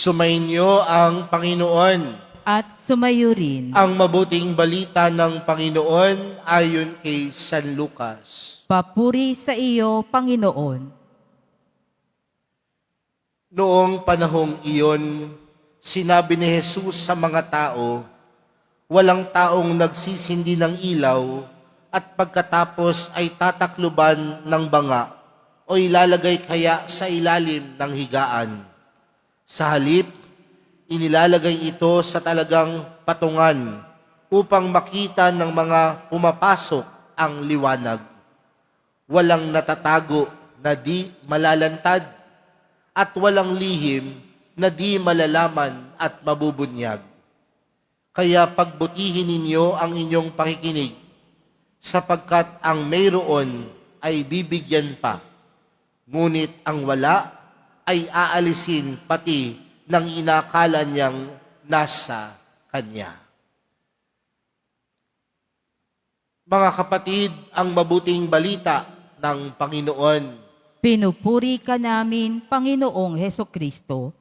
Sumainyo ang Panginoon. at sumayo rin. Ang mabuting balita ng Panginoon ayon kay San Lucas. Papuri sa iyo, Panginoon. Noong panahong iyon, sinabi ni Jesus sa mga tao, walang taong nagsisindi ng ilaw at pagkatapos ay tatakluban ng banga o ilalagay kaya sa ilalim ng higaan. Sa halip, inilalagay ito sa talagang patungan upang makita ng mga pumapasok ang liwanag. Walang natatago na di malalantad at walang lihim na di malalaman at mabubunyag. Kaya pagbutihin ninyo ang inyong pakikinig, sapagkat ang mayroon ay bibigyan pa, ngunit ang wala ay aalisin pati ng inakala niyang nasa kanya. Mga kapatid, ang mabuting balita ng Panginoon Pinupuri ka namin, Panginoong Heso Kristo.